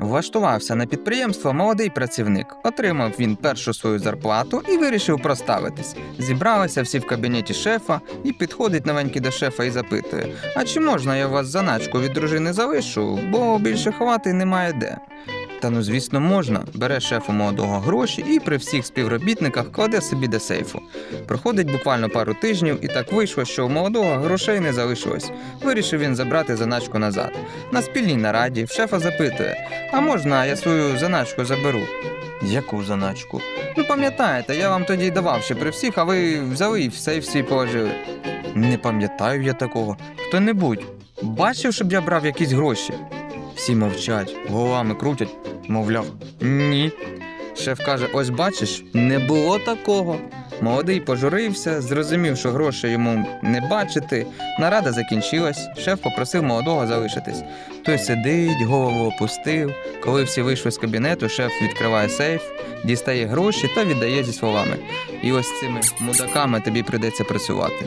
Влаштувався на підприємство молодий працівник. Отримав він першу свою зарплату і вирішив проставитись. Зібралися всі в кабінеті шефа і підходить новенький до шефа і запитує: А чи можна я у вас заначку від дружини залишу, бо більше ховати немає де. Та ну звісно можна. Бере шеф у молодого гроші і при всіх співробітниках кладе собі до сейфу. Проходить буквально пару тижнів, і так вийшло, що у молодого грошей не залишилось. Вирішив він забрати заначку назад. На спільній нараді в шефа запитує: А можна я свою заначку заберу? Яку заначку? Ну пам'ятаєте, я вам тоді давав ще при всіх, а ви взяли і в сейф свій положили. Не пам'ятаю я такого. Хто-небудь бачив, щоб я брав якісь гроші? Всі мовчать, головами крутять, мовляв, ні. Шеф каже: ось бачиш, не було такого. Молодий пожурився, зрозумів, що грошей йому не бачити. Нарада закінчилась. Шеф попросив молодого залишитись. Той сидить, голову опустив. Коли всі вийшли з кабінету, шеф відкриває сейф, дістає гроші та віддає зі словами. І ось цими мудаками тобі прийдеться працювати.